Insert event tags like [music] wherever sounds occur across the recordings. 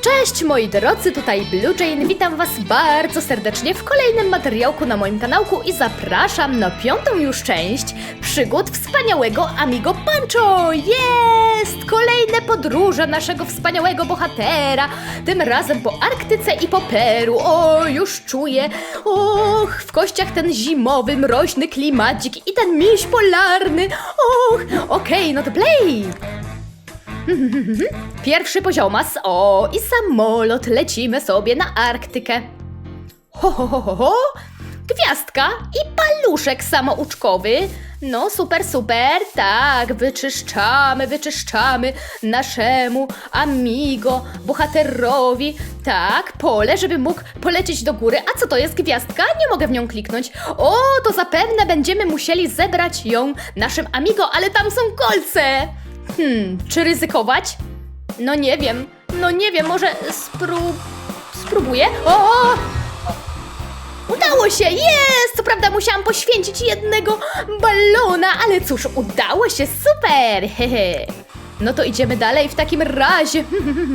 Cześć moi drodzy, tutaj Blue Jane, witam was bardzo serdecznie w kolejnym materiałku na moim kanałku i zapraszam na piątą już część przygód wspaniałego Amigo Pancho! Jest! Kolejne podróże naszego wspaniałego bohatera, tym razem po Arktyce i po Peru. O, już czuję, och, w kościach ten zimowy, mroźny klimacik i ten miś polarny. Och, okej, no to play! Pierwszy poziomas. O, i samolot. Lecimy sobie na Arktykę. Ho, ho, ho, ho, ho. Gwiazdka i paluszek samouczkowy. No, super, super. Tak, wyczyszczamy, wyczyszczamy naszemu amigo, bohaterowi. Tak, pole, żeby mógł polecieć do góry. A co to jest gwiazdka? Nie mogę w nią kliknąć. O, to zapewne będziemy musieli zebrać ją naszym amigo, ale tam są kolce. Hmm, czy ryzykować? No nie wiem, no nie wiem, może spró... spróbuję? O! Udało się, jest! Co prawda musiałam poświęcić jednego balona, ale cóż, udało się, super! [laughs] Hehe. No to idziemy dalej w takim razie.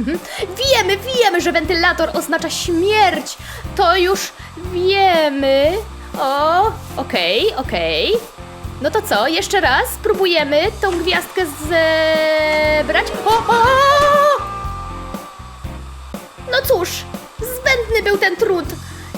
[laughs] wiemy, wiemy, że wentylator oznacza śmierć. To już wiemy. O, okej, okej. No to co, jeszcze raz spróbujemy tą gwiazdkę zebrać. O! No cóż, zbędny był ten trud.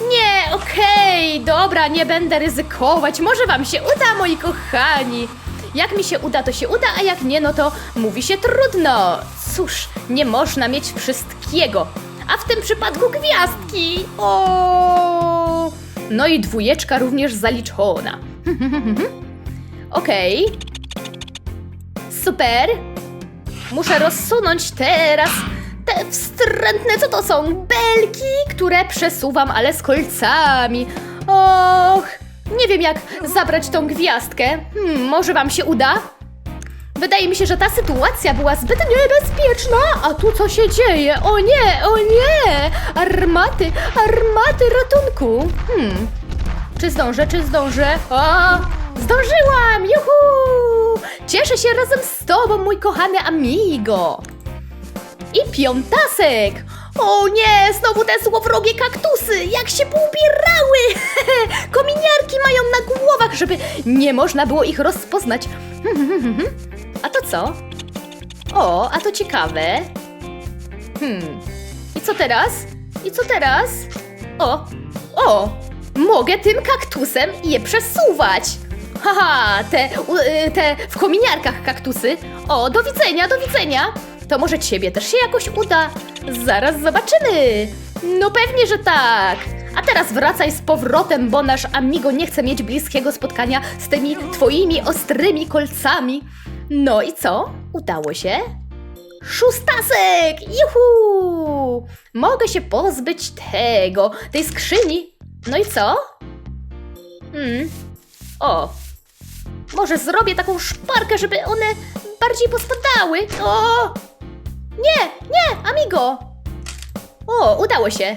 Nie, okej, dobra, nie będę ryzykować. Może wam się uda, moi kochani. Jak mi się uda, to się uda, a jak nie, no to mówi się trudno. Cóż, nie można mieć wszystkiego. A w tym przypadku gwiazdki. O! No i dwójeczka również zaliczona. [laughs] Okej. Super. Muszę rozsunąć teraz te wstrętne, co to są? Belki, które przesuwam, ale z kolcami. Och, nie wiem jak zabrać tą gwiazdkę. Hmm, może wam się uda? Wydaje mi się, że ta sytuacja była zbyt niebezpieczna. A tu co się dzieje? O nie, o nie! Armaty, armaty ratunku. Hmm, czy zdążę, czy zdążę? O, zdążyłam! Juhu! Cieszę się razem z tobą, mój kochany amigo! I piątasek! O nie, znowu te złowrogie kaktusy! Jak się poubierały! [laughs] Kominiarki mają na głowach, żeby nie można było ich rozpoznać. [laughs] A to co? O, a to ciekawe. Hmm. I co teraz? I co teraz? O, o! Mogę tym kaktusem je przesuwać! Haha, te, y, te w kominiarkach kaktusy. O, do widzenia, do widzenia! To może ciebie też się jakoś uda. Zaraz zobaczymy. No pewnie, że tak. A teraz wracaj z powrotem, bo nasz amigo nie chce mieć bliskiego spotkania z tymi twoimi ostrymi kolcami. No i co? Udało się? Szóstasek! Juhu! Mogę się pozbyć tego, tej skrzyni. No i co? Hmm. O. Może zrobię taką szparkę, żeby one bardziej pospadały. O! Nie, nie, amigo! O, udało się.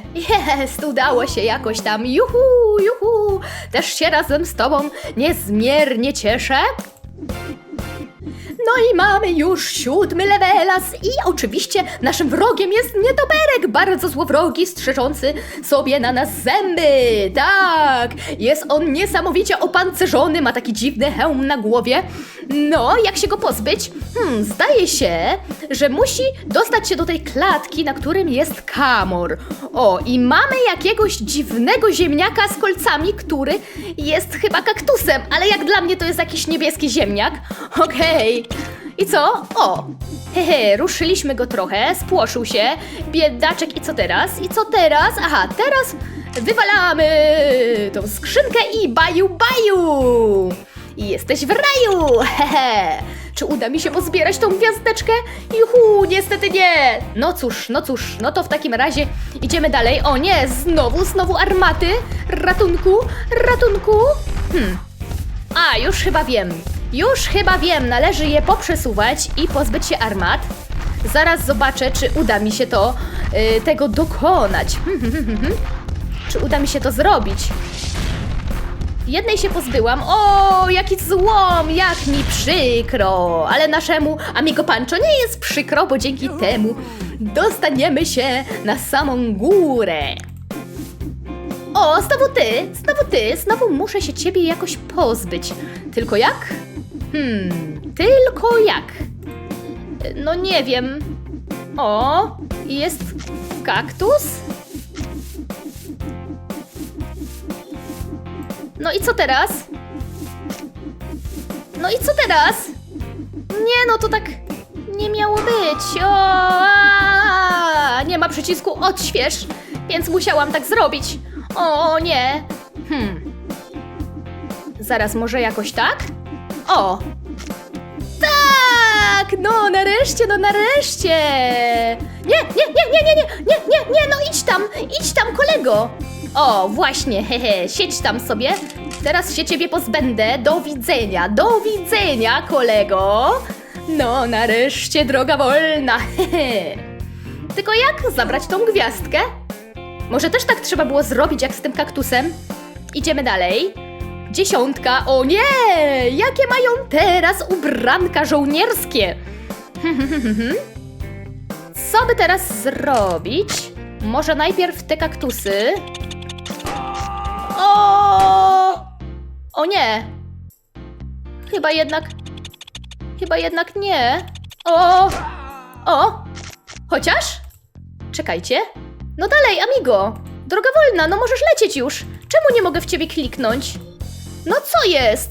Jest, udało się jakoś tam. Juhu, juhu. Też się razem z tobą niezmiernie cieszę. No i mamy już siódmy levelas i oczywiście naszym wrogiem jest nietoperek, bardzo złowrogi, strzeżący sobie na nas zęby. Tak, jest on niesamowicie opancerzony, ma taki dziwny hełm na głowie. No, jak się go pozbyć? Hmm, zdaje się, że musi dostać się do tej klatki, na którym jest kamor. O, i mamy jakiegoś dziwnego ziemniaka z kolcami, który jest chyba kaktusem, ale jak dla mnie to jest jakiś niebieski ziemniak. Okej. I co? O! Hehe, ruszyliśmy go trochę, spłoszył się. Biedaczek, i co teraz? I co teraz? Aha, teraz wywalamy tą skrzynkę i baju, baju! Jesteś w raju! Hehe! Czy uda mi się pozbierać tą gwiazdeczkę? Juhu, niestety nie! No cóż, no cóż, no to w takim razie idziemy dalej. O nie, znowu, znowu armaty! Ratunku, ratunku! Hmm, a, już chyba wiem. Już chyba wiem, należy je poprzesuwać i pozbyć się armat. Zaraz zobaczę, czy uda mi się to y, tego dokonać. czy uda mi się to zrobić? Jednej się pozbyłam. O, jaki złom, jak mi przykro. Ale naszemu amigo Pancho nie jest przykro, bo dzięki temu dostaniemy się na samą górę. O, znowu ty, znowu ty, znowu muszę się ciebie jakoś pozbyć. Tylko jak? Hmm, tylko jak? No nie wiem. O, jest kaktus? No i co teraz? No i co teraz? Nie, no to tak nie miało być. O, a, nie ma przycisku odśwież, więc musiałam tak zrobić. O nie. Hmm. Zaraz może jakoś tak? O. Tak! No nareszcie, no nareszcie. Nie, nie, nie, nie, nie, nie, nie, nie, nie, no idź tam, idź tam kolego. O, właśnie, [laughs] hehe, siedź tam sobie. Teraz się ciebie pozbędę. Do widzenia, do widzenia, kolego. No, nareszcie droga wolna, [laughs] hehe. Tylko jak zabrać tą gwiazdkę? Może też tak trzeba było zrobić jak z tym kaktusem? Idziemy dalej. Dziesiątka, o nie! Jakie mają teraz ubranka żołnierskie? [laughs] Co by teraz zrobić? Może najpierw te kaktusy? O! O nie! Chyba jednak. Chyba jednak nie. O! O! Chociaż? Czekajcie. No dalej, amigo! Droga wolna, no możesz lecieć już! Czemu nie mogę w ciebie kliknąć? No co jest?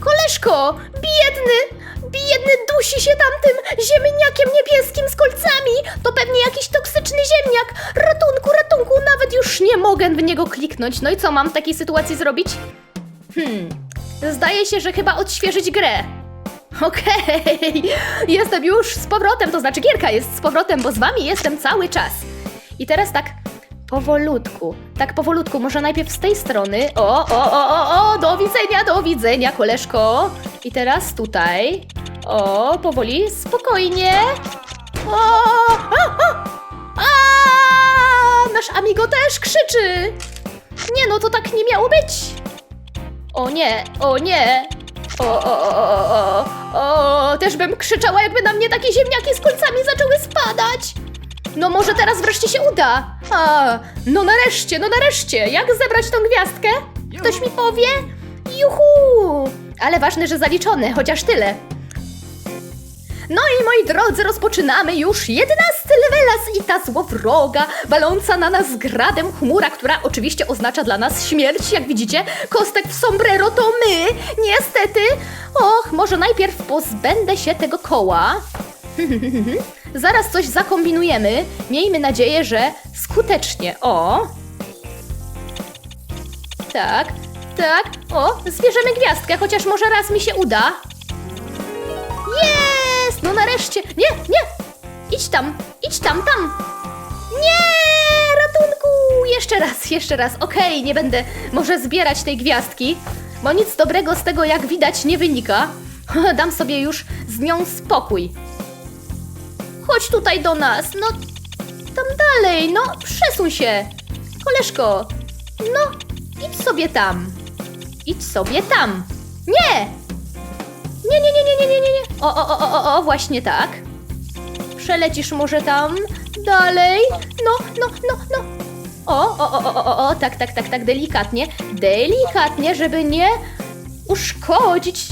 Koleżko! Biedny! Biedny dusi się tamtym ziemniakiem niebieskim z kolcami! To pewnie jakiś toksyczny ziemniak! Ratunku, ratunku! Nawet już nie mogę w niego kliknąć. No i co mam w takiej sytuacji zrobić? Hmm... Zdaje się, że chyba odświeżyć grę. Okej, [laughs] jestem już z powrotem, to znaczy gierka jest z powrotem, bo z wami jestem cały czas. I teraz tak powolutku, tak powolutku, może najpierw z tej strony. O, o, o, o, o, do widzenia, do widzenia, koleżko. I teraz tutaj. O, powoli, spokojnie. O, a, a, a, nasz amigo też krzyczy. Nie no, to tak nie miało być. O nie, o nie. O, o, o, o, o, o, też bym krzyczała, jakby na mnie takie ziemniaki z kolcami zaczęły spadać. No może teraz wreszcie się uda. A, no nareszcie, no nareszcie. Jak zebrać tą gwiazdkę? Ktoś mi powie? Juhu! Ale ważne, że zaliczone, chociaż tyle. No i moi drodzy, rozpoczynamy już 11 levela z Ita złowroga, waląca na nas gradem chmura, która oczywiście oznacza dla nas śmierć, jak widzicie. Kostek w sombrero to my, niestety. Och, może najpierw pozbędę się tego koła. [laughs] Zaraz coś zakombinujemy. Miejmy nadzieję, że skutecznie. O! Tak, tak. O, zbierzemy gwiazdkę, chociaż może raz mi się uda. Jest! No nareszcie! Nie, nie! Idź tam, idź tam, tam! Nie! Ratunku! Jeszcze raz, jeszcze raz. Okej, nie będę może zbierać tej gwiazdki, bo nic dobrego z tego, jak widać, nie wynika. [laughs] Dam sobie już z nią spokój. Chodź tutaj do nas, no tam dalej, no przesuń się. Koleżko, no idź sobie tam. Idź sobie tam. Nie! Nie, nie, nie, nie, nie, nie, nie, o, o, o, o, o, właśnie tak. Przelecisz może tam, dalej. No, no, no, no. O, o, o, o, o, o, tak, tak, tak, tak, delikatnie. Delikatnie, żeby nie uszkodzić,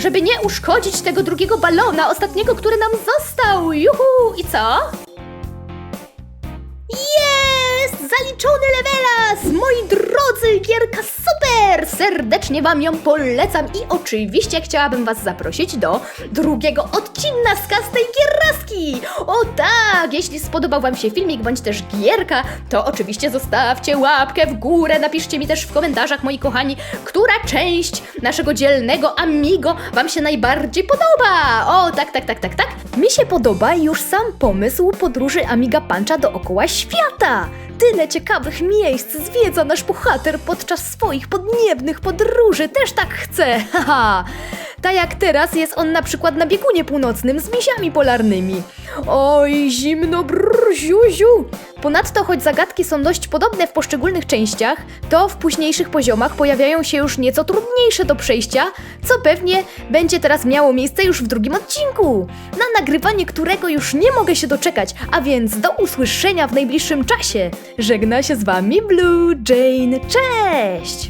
żeby nie uszkodzić tego drugiego balona, ostatniego, który nam został. Juhu! I co? Zaliczony levelas! Moi drodzy, gierka super! Serdecznie Wam ją polecam i oczywiście chciałabym Was zaprosić do drugiego odcinka z kastej gierraski! O tak! Jeśli spodobał Wam się filmik bądź też gierka, to oczywiście zostawcie łapkę w górę, napiszcie mi też w komentarzach, moi kochani, która część naszego dzielnego Amigo Wam się najbardziej podoba! O tak, tak, tak, tak, tak! Mi się podoba już sam pomysł podróży Amiga Puncha dookoła świata! Tyle ciekawych miejsc zwiedza nasz bohater podczas swoich podniebnych podróży. Też tak chcę, [laughs] haha! Tak jak teraz jest on na przykład na biegunie północnym z misiami polarnymi. Oj, zimno, brrr, ziu, ziu. Ponadto, choć zagadki są dość podobne w poszczególnych częściach, to w późniejszych poziomach pojawiają się już nieco trudniejsze do przejścia, co pewnie będzie teraz miało miejsce już w drugim odcinku, na nagrywanie którego już nie mogę się doczekać, a więc do usłyszenia w najbliższym czasie. Żegna się z wami Blue Jane, cześć!